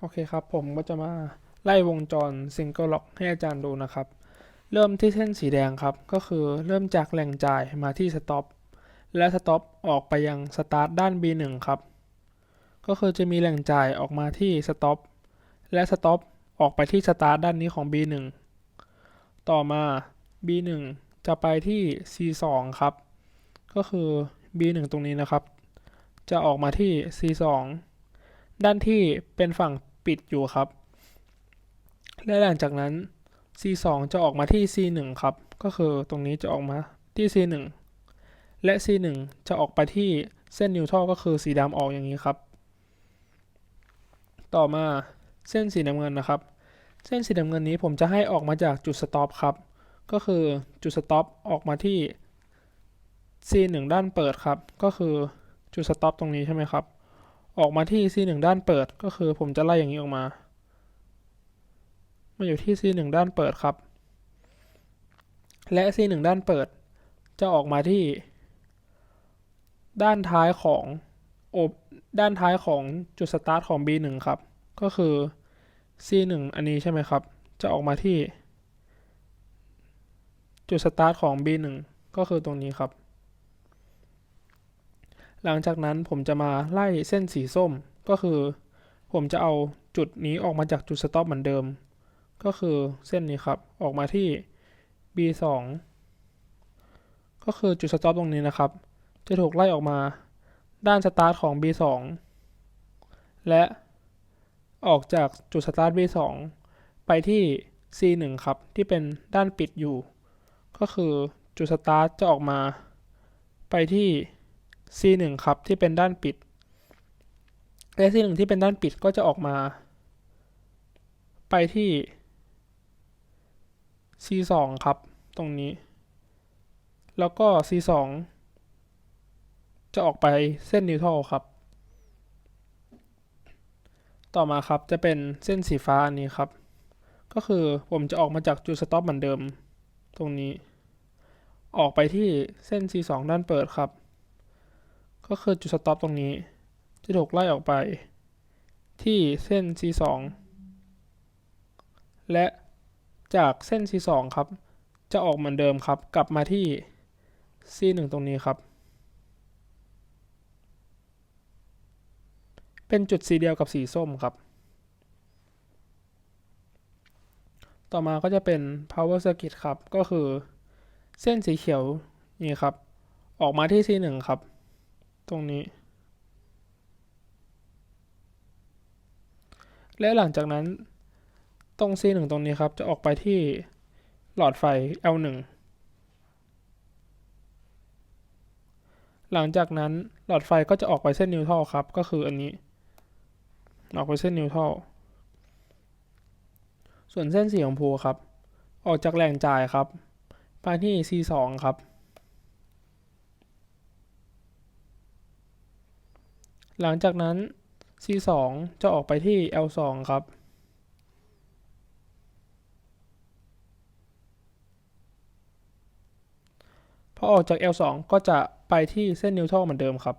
โอเคครับ ผมก็จะมาไล่วงจรซิงเกิลล็อกให้อาจารย์ดูนะครับ เริ่มที่เส้นสีแดงครับ ก็คือเริ่มจากแหล่งจ่ายมาที่สต็อปและสต็อปออกไปยังสตาร์ทด้าน B1 ครับ ก็คือจะมีแหล่งจ่ายออกมาที่สต็อปและสต็อปออกไปที่สตาร์ทด้านนี้ของ B1 ต่อมา B1 จะไปที่ C2 ครับ ก็คือ B1 ตรงนี้นะครับ จะออกมาที่ C2 ด้านที่เป็นฝั่งปิดอยู่ครับ และหลังจากนั้น C2 จะออกมาที่ C1 ครับ ก็คือตรงนี้จะออกมาที่ C1 และ C1 จะออกไปที่เส้นนิวทรัลก็คือสีดำออกอย่างนี้ครับ ต่อมาเส้นสีน้ำเงินนะครับ เส้นสีน้ำเงินนี้ผมจะให้ออกมาจากจุดสต็อปครับ ก็คือจุดสต็อปออกมาที่ C1 ด้านเปิดครับ ก็คือจุดสต็อปตรงนี้ใช่ไหมครับ ออกมาที่ C1 ด้านเปิด ก็คือผมจะไล่อย่างนี้ออกมา มาอยู่ที่ C1 ด้านเปิดครับ และ C1 ด้านเปิด จะออกมาที่ ด้านท้ายของโอบด้านท้ายของจุดสตาร์ทของ B1 ครับ ก็คือ C1 อันนี้ใช่ไหมครับ จะออกมาที่ จุดสตาร์ทของ B1 ก็คือตรงนี้ครับ หลังจากนั้นผมจะมาไล่เส้นสีส้มก็คือ ผมจะเอาจุดนี้ออกมาจากจุดสต็อปเหมือนเดิม ก็คือเส้นนี้ครับออกมาที่ B2 ก็คือจุดสต็อปตรงนี้นะครับ จะถูกไล่ออกมาด้านสตาร์ทของ B2 และออกจากจุดสตาร์ท B2 ไปที่ C1 ครับที่เป็นด้านปิดอยู่ ก็คือจุดสตาร์ทจะออกมาไปที่ C1 ครับที่เป็นด้านปิดและ C1 ที่เป็นด้านปิดก็จะออกมา ไปที่ C2 ครับ ตรงนี้ แล้วก็ C2 จะออกไปเส้นนิวทรัลครับ ต่อมาครับจะเป็นเส้นสีฟ้าอันนี้ครับ ก็คือผมจะออกมาจากจุดสต็อปเหมือนเดิม ตรงนี้ ออกไปที่เส้น C2 ด้านเปิดครับ ก็คือจุดสต็อปตรงนี้จะถูกไล่ออกไป ที่เส้น C2 และจากเส้น C2 ครับ จะออกเหมือนเดิมครับ กลับมาที่ C1 ตรงนี้ครับ เป็นจุดสีเดียวกับสีส้มครับ ต่อมาก็จะเป็น power circuit ครับ ก็คือเส้นสีเขียวนี่ครับ ออกมาที่ C1 ครับ ตรงนี้ และหลังจากนั้นตรง C1 ตรงนี้ครับ จะออกไปที่หลอดไฟ L1 หลังจากนั้นหลอดไฟก็จะออกไปเส้นนิวทัลครับ ก็คืออันนี้ ออกไปเส้นนิวทัลส่วนเส้นสีชมพูครับ ออกจากแหล่งจ่ายครับ ไปที่ C2 ครับ หลังจากนั้น C2 จะออกไปที่ L2 ครับ พอออกจาก L2 ก็จะไปที่เส้นนิวทรัลเหมือนเดิมครับ